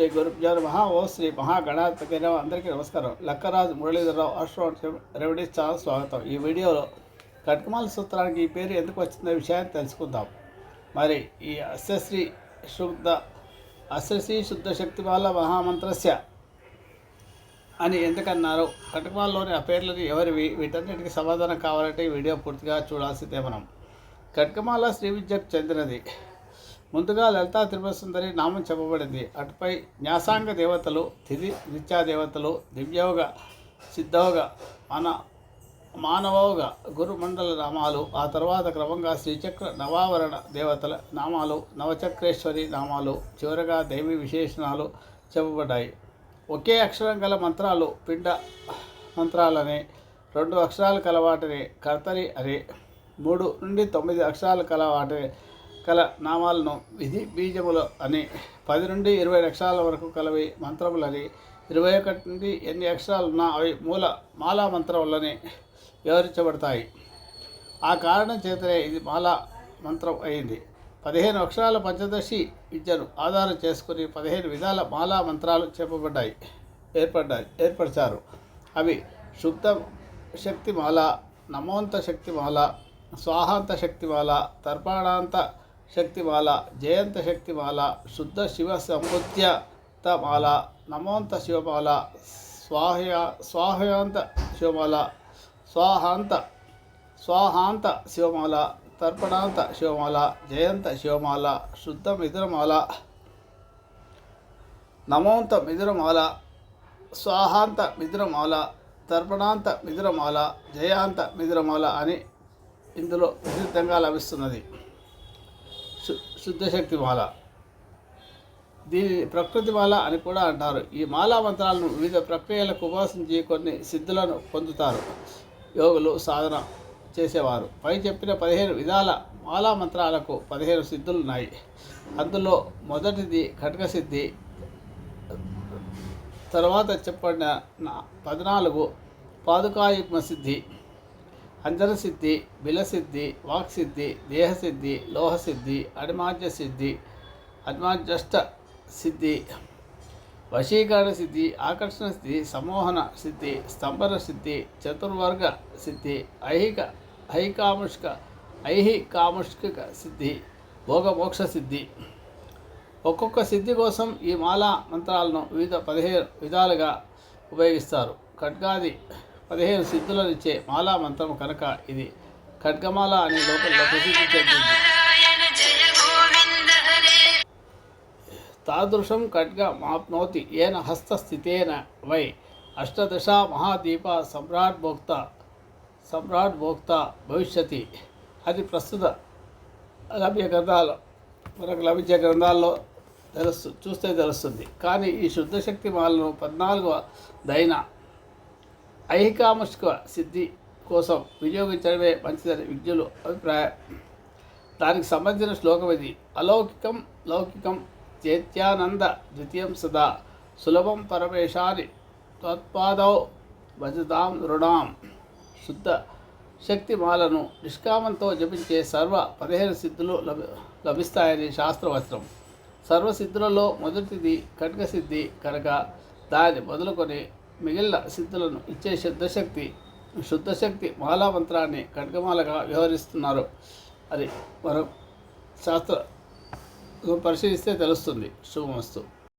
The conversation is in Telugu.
శ్రీ గురుభ్యో నమ. ఓ శ్రీ మహాగణాధిపతి నమః. అందరికీ నమస్కారం. లక్కరాజు మురళీధరరావు అశ్వ రెమెడీస్ ఛానల్ స్వాగతం. ఈ వీడియోలో కట్కమాల సూత్రానికి ఈ పేరు ఎందుకు వచ్చిందనే విషయాన్ని తెలుసుకుందాం. మరి ఈ అశ్వశ్రీ శుద్ధ అశ్వశ్రీ శుద్ధ శక్తిమాల మహామంత్రస్య అని ఎందుకన్నారు? కటకమాలలోని ఆ పేర్లని ఎవరివి వీటన్నిటికీ సమాధానం కావాలంటే ఈ వీడియో పూర్తిగా చూడాల్సిందే మనం. కట్కమాల శ్రీ విద్యకు చెందినది ముందుగా లలితా త్రిపుర సుందరి నామం చెప్పబడింది. అటుపై న్యాసాంగ దేవతలు తిథి నిత్యా దేవతలు దివ్యోగ సిద్ధోగ మన మానవోగ గురుమండల నామాలు ఆ తర్వాత క్రమంగా శ్రీచక్ర నవావరణ దేవతల నామాలు నవచక్రేశ్వరి నామాలు చివరగా దైవీ విశేషణాలు చెప్పబడ్డాయి. ఒకే అక్షరం గల మంత్రాలు పిండ మంత్రాలని రెండు అక్షరాలు కలవాటిని కర్తరి అని మూడు నుండి తొమ్మిది అక్షరాలు కలవాటిని కల నామాలను విధి బీజములు అని పది నుండి ఇరవై అక్షరాల వరకు కలవి మంత్రములని ఇరవై ఒకటి నుండి ఎన్ని అక్షరాలున్నా అవి మూల మాలా మంత్రములని వివరించబడతాయి. ఆ కారణం చేతనే ఇది మాలా మంత్రం అయింది. పదిహేను అక్షరాల పంచదశి విద్యను ఆధారం చేసుకుని పదిహేను విధాల మాలా మంత్రాలు చెప్పబడ్డాయి ఏర్పడ్డాయి ఏర్పరిచారు. అవి శుద్ధ శక్తిమాల నమోంత శక్తిమాల స్వాహాంత శక్తిమాల తర్పాణాంత శక్తిమాల జయంత శక్తిమాల శుద్ధ శివ సముద్యత మాల నమోంత శివమాల స్వాహయ స్వాహయాంత శివమాల స్వాహాంత స్వాహాంత శివమాల తర్పణాంత శివమాల జయంత శివమాల శుద్ధ మిథురమాల నమోంత మిథురమాల స్వాహాంత మిథురమాల తర్పణాంత మిథురమాల జయాంత మిథురమాల అని ఇందులో విస్తృతంగా లభిస్తున్నది. శుద్ధశక్తి మాల. దీని ప్రకృతి మాల అని కూడా అంటారు. ఈ మాలా మంత్రాలను వివిధ ప్రక్రియలకు ఉపాసించి కొన్ని సిద్ధులను పొందుతారు. యోగులు సాధన చేసేవారు. పై చెప్పిన పదిహేను విధాల మాలా మంత్రాలకు పదిహేను సిద్ధులు ఉన్నాయి అందులో మొదటిది ఖడ్గ సిద్ధి తర్వాత చెప్పబడిన పద్నాలుగు పాదుకాయుగ్మ సిద్ధి అంజన సిద్ధి బిలసిద్ధి వాక్సిద్ధి దేహసిద్ధి లోహసిద్ధి అడిమాజ్య సిద్ధి అడిమాజ్యష్ట సిద్ధి వశీకరణ సిద్ధి ఆకర్షణ సిద్ధి సమోహన సిద్ధి స్తంభన సిద్ధి చతుర్వర్గ సిద్ధి ఐహిక ఐకాముష్క ఐహికాముష్క సిద్ధి భోగమోక్ష సిద్ధి ఒక్కొక్క సిద్ధి కోసం ఈ మాలా మంత్రాలను వివిధ పదిహేను విధాలుగా ఉపయోగిస్తారు. ఖడ్గాది పదిహేను సిద్ధులనిచ్చే మాలా మంత్రం కనుక ఇది ఖడ్గమాల అనే లోపల ప్రసిద్ధి చెందింది తాదృశం ఖడ్గ మాప్నోతి ఏన హస్తస్థితేన వై అష్టదశ మహాదీప సమ్రాట్ భోక్త సమ్రాట్ భోక్త భవిష్యతి. అది ప్రస్తుత లభ్య గ్రంథాలు మనకు లభించే గ్రంథాల్లో తెలుస్తు చూస్తే తెలుస్తుంది. కానీ ఈ శుద్ధ శక్తి మాలను పద్నాలుగవ దైన ఐహికాముష్క సిద్ధి కోసం వినియోగించడమే మంచిదని విజ్ఞులు అభిప్రాయం దానికి సంబంధించిన శ్లోకం ఇది. అలౌకికం లౌకికం చేత్యానంద ద్వితీయం సదా. సులభం పరమేశాని త్వత్పాదౌ భజతాం రుణాం శుద్ధ శక్తిమాలను నిష్కామంతో జపించే సర్వ పదిహేను సిద్ధులు లభి లభిస్తాయని శాస్త్రవస్త్రం సర్వసిద్ధులలో మొదటిది ఖడ్గసిద్ధి కనుక దాన్ని మొదలుకొని మిగిలిన సిద్ధులను ఇచ్చే శుద్ధశక్తి శుద్ధశక్తి మాలామంత్రాన్ని ఖడ్గమాలగా వ్యవహరిస్తున్నారు. అది మరో శాస్త్ర పరిశీలిస్తే తెలుస్తుంది. శుభమస్తు.